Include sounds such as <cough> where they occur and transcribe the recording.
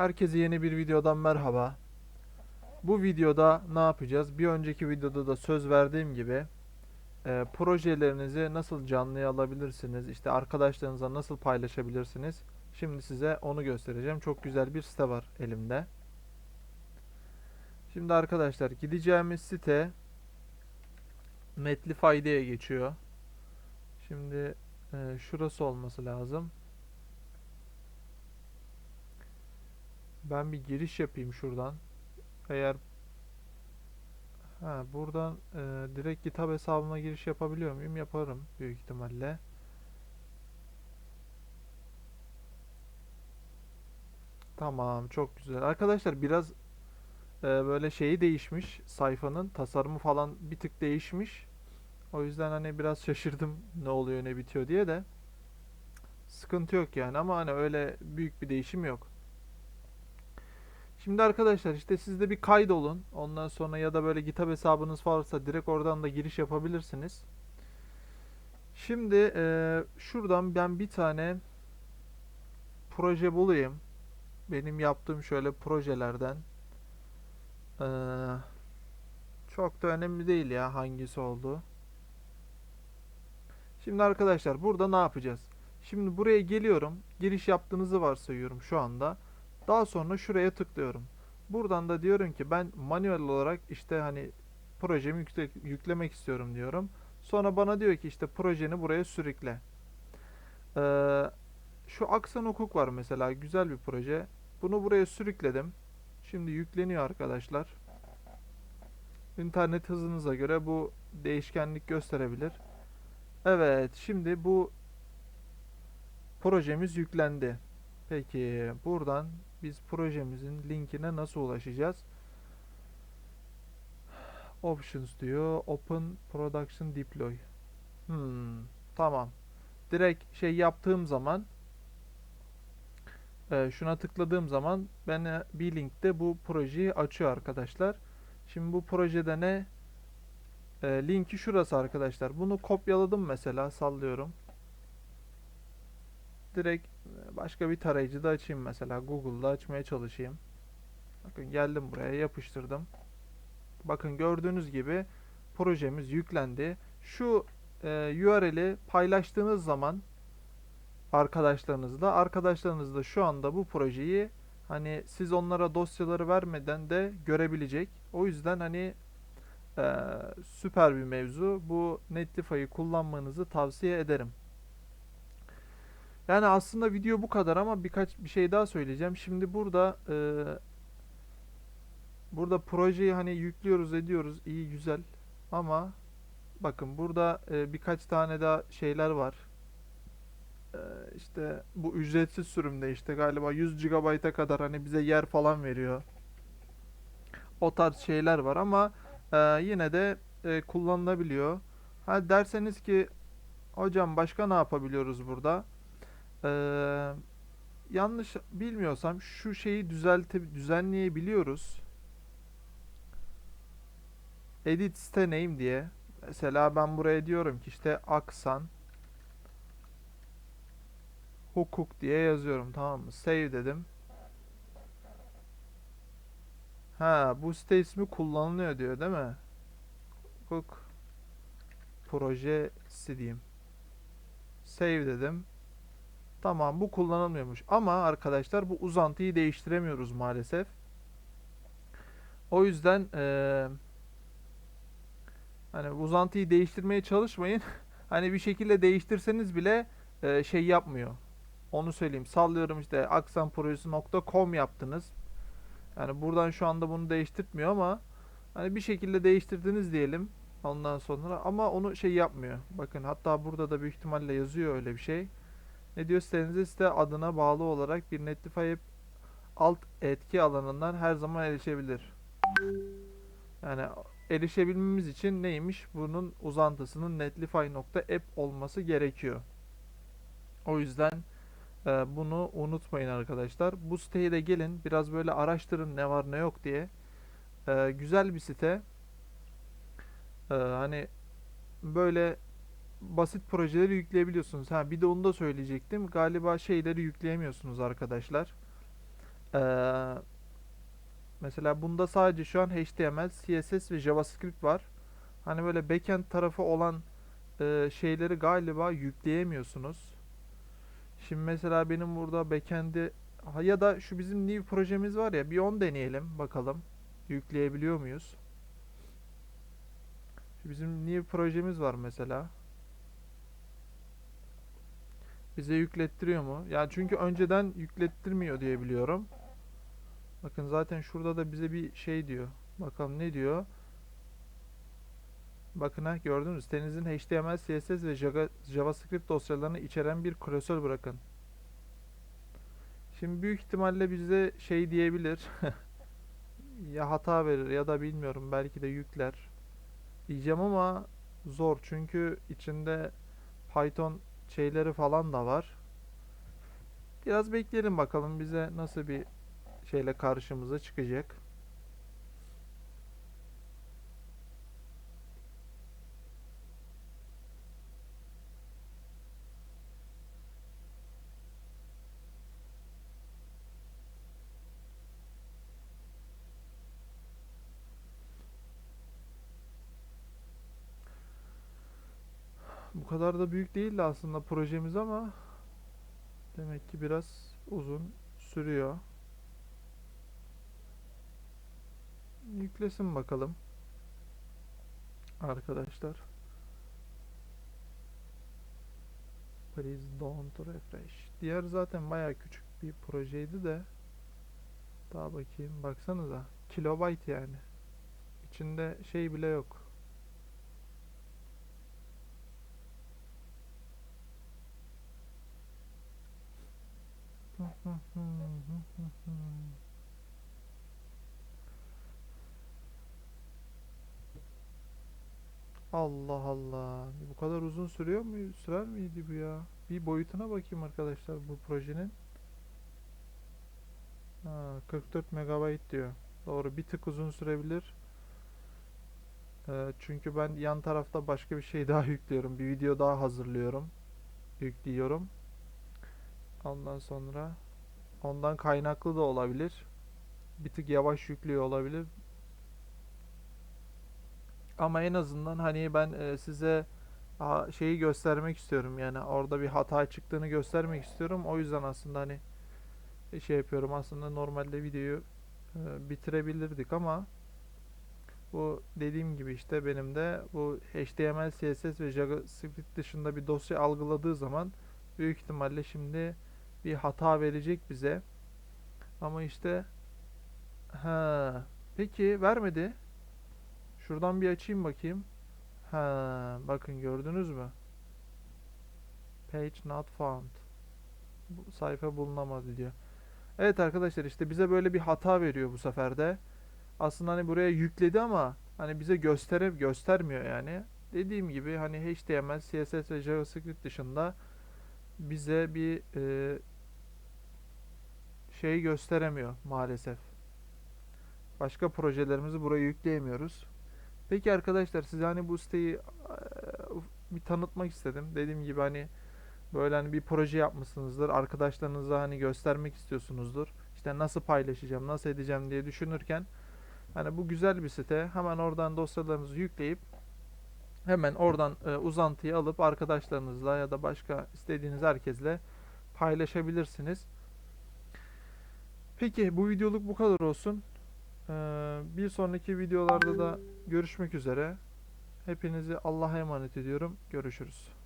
Herkese yeni bir videodan merhaba. Bu videoda ne yapacağız? Bir önceki videoda da söz verdiğim gibi e, projelerinizi nasıl canlıya alabilirsiniz? İşte arkadaşlarınızla nasıl paylaşabilirsiniz? Şimdi size onu göstereceğim. Çok güzel bir site var elimde. Şimdi arkadaşlar gideceğimiz site Netlify diye geçiyor. Şimdi e, şurası olması lazım. Ben bir giriş yapayım şuradan. Eğer ha buradan e, direkt GitHub hesabıma giriş yapabiliyor muyum? Yaparım büyük ihtimalle. Tamam, çok güzel. Arkadaşlar biraz e, böyle şeyi değişmiş. Sayfanın tasarımı falan bir tık değişmiş. O yüzden hani biraz şaşırdım ne oluyor ne bitiyor diye de. Sıkıntı yok yani ama hani öyle büyük bir değişim yok. Şimdi arkadaşlar işte siz de bir kaydolun. Ondan sonra ya da böyle GitHub hesabınız varsa direkt oradan da giriş yapabilirsiniz. Şimdi eee, şuradan ben bir tane proje bulayım. Benim yaptığım şöyle projelerden. Eee, çok da önemli değil ya hangisi olduğu. Şimdi arkadaşlar burada ne yapacağız? Şimdi buraya geliyorum. Giriş yaptığınızı varsayıyorum şu anda. Daha sonra şuraya tıklıyorum. Buradan da diyorum ki ben manuel olarak işte hani projemi yükle- yüklemek istiyorum diyorum. Sonra bana diyor ki işte projeni buraya sürükle. Ee, şu Aksan Hukuk var mesela güzel bir proje. Bunu buraya sürükledim. Şimdi yükleniyor arkadaşlar. İnternet hızınıza göre bu değişkenlik gösterebilir. Evet, şimdi bu projemiz yüklendi. Peki buradan biz projemizin linkine nasıl ulaşacağız? Options diyor. Open Production Deploy. Hmm, tamam. Direkt şey yaptığım zaman e, şuna tıkladığım zaman bana bir linkte bu projeyi açıyor arkadaşlar. Şimdi bu projede ne? E, linki şurası arkadaşlar. Bunu kopyaladım mesela sallıyorum. Direkt e, başka bir tarayıcıda açayım mesela. Google'da açmaya çalışayım. Bakın geldim buraya yapıştırdım. Bakın gördüğünüz gibi projemiz yüklendi. Şu e, URL'i paylaştığınız zaman arkadaşlarınızla arkadaşlarınız da şu anda bu projeyi hani siz onlara dosyaları vermeden de görebilecek. O yüzden hani e, süper bir mevzu. Bu Netlify'ı kullanmanızı tavsiye ederim. Yani aslında video bu kadar ama birkaç bir şey daha söyleyeceğim. Şimdi burada e, burada projeyi hani yüklüyoruz ediyoruz iyi güzel ama bakın burada e, birkaç tane daha şeyler var. E, işte bu ücretsiz sürümde işte galiba 100 GB'a kadar hani bize yer falan veriyor. O tarz şeyler var ama e, yine de e, kullanılabiliyor. Ha derseniz ki hocam başka ne yapabiliyoruz burada? Eee, yanlış bilmiyorsam şu şeyi düzelte düzenleyebiliyoruz. Edit site name diye. Mesela ben buraya diyorum ki işte aksan hukuk diye yazıyorum tamam mı? Save dedim. Ha bu site ismi kullanılıyor diyor değil mi? Hukuk projesi diyeyim. Save dedim. Tamam bu kullanılmıyormuş. Ama arkadaşlar bu uzantıyı değiştiremiyoruz maalesef. O yüzden eee, hani uzantıyı değiştirmeye çalışmayın. <laughs> Hani bir şekilde değiştirseniz bile eee, şey yapmıyor. Onu söyleyeyim. Sallıyorum işte aksanprojesi.com yaptınız. Yani buradan şu anda bunu değiştirtmiyor ama hani bir şekilde değiştirdiniz diyelim. Ondan sonra ama onu şey yapmıyor. Bakın hatta burada da büyük ihtimalle yazıyor öyle bir şey. Ne diyor sitenize site adına bağlı olarak bir Netlify alt etki alanından her zaman erişebilir. Yani erişebilmemiz için neymiş? Bunun uzantısının netlify.app olması gerekiyor. O yüzden e, bunu unutmayın arkadaşlar. Bu siteye de gelin biraz böyle araştırın ne var ne yok diye. E, güzel bir site. E, hani böyle basit projeleri yükleyebiliyorsunuz. Ha bir de onu da söyleyecektim. Galiba şeyleri yükleyemiyorsunuz arkadaşlar. Ee, Mesela bunda sadece şu an HTML, CSS ve JavaScript var. Hani böyle backend tarafı olan e, şeyleri galiba yükleyemiyorsunuz. Şimdi mesela benim burada backend'i ya da şu bizim new projemiz var ya bir onu deneyelim bakalım. Yükleyebiliyor muyuz? Şu bizim new projemiz var mesela. Bize yüklettiriyor mu? Yani çünkü önceden yüklettirmiyor diye biliyorum. Bakın zaten şurada da bize bir şey diyor. Bakalım ne diyor? Bakın ha gördünüz. Sitenizin HTML, CSS ve Java- JavaScript dosyalarını içeren bir klasör bırakın. Şimdi büyük ihtimalle bize şey diyebilir. <laughs> ya hata verir ya da bilmiyorum belki de yükler. Diyeceğim ama zor çünkü içinde Python şeyleri falan da var. Biraz bekleyelim bakalım bize nasıl bir şeyle karşımıza çıkacak. Bu kadar da büyük değildi aslında projemiz ama demek ki biraz uzun sürüyor. Yüklesin bakalım. Arkadaşlar. Please don't refresh. Diğer zaten bayağı küçük bir projeydi de. Daha bakayım. Baksanıza. Kilobayt yani. İçinde şey bile yok. Allah Allah. Bu kadar uzun sürüyor mu? Sürer miydi bu ya? Bir boyutuna bakayım arkadaşlar bu projenin. Ha, 44 megabayt diyor. Doğru bir tık uzun sürebilir. Ee, çünkü ben yan tarafta başka bir şey <laughs> daha yüklüyorum. Bir video daha hazırlıyorum. Yüklüyorum. Ondan sonra ondan kaynaklı da olabilir. Bir tık yavaş yüklüyor olabilir. Ama en azından hani ben e, size şeyi göstermek istiyorum. Yani orada bir hata çıktığını göstermek istiyorum. O yüzden aslında hani şey yapıyorum. Aslında normalde videoyu e, bitirebilirdik ama bu dediğim gibi işte benim de bu HTML, CSS ve JavaScript dışında bir dosya algıladığı zaman büyük ihtimalle şimdi bir hata verecek bize. Ama işte ha peki vermedi. Şuradan bir açayım bakayım. Ha bakın gördünüz mü? Page not found. Bu sayfa bulunamadı diyor. Evet arkadaşlar işte bize böyle bir hata veriyor bu sefer de. Aslında hani buraya yükledi ama hani bize göstere göstermiyor yani. Dediğim gibi hani HTML, CSS ve JavaScript dışında bize bir e, şey gösteremiyor maalesef. Başka projelerimizi buraya yükleyemiyoruz. Peki arkadaşlar size hani bu siteyi e, bir tanıtmak istedim. Dediğim gibi hani böyle hani bir proje yapmışsınızdır. Arkadaşlarınıza hani göstermek istiyorsunuzdur. İşte nasıl paylaşacağım, nasıl edeceğim diye düşünürken hani bu güzel bir site. Hemen oradan dosyalarınızı yükleyip hemen oradan e, uzantıyı alıp arkadaşlarınızla ya da başka istediğiniz herkesle paylaşabilirsiniz. Peki bu videoluk bu kadar olsun. Ee, bir sonraki videolarda da görüşmek üzere. Hepinizi Allah'a emanet ediyorum. Görüşürüz.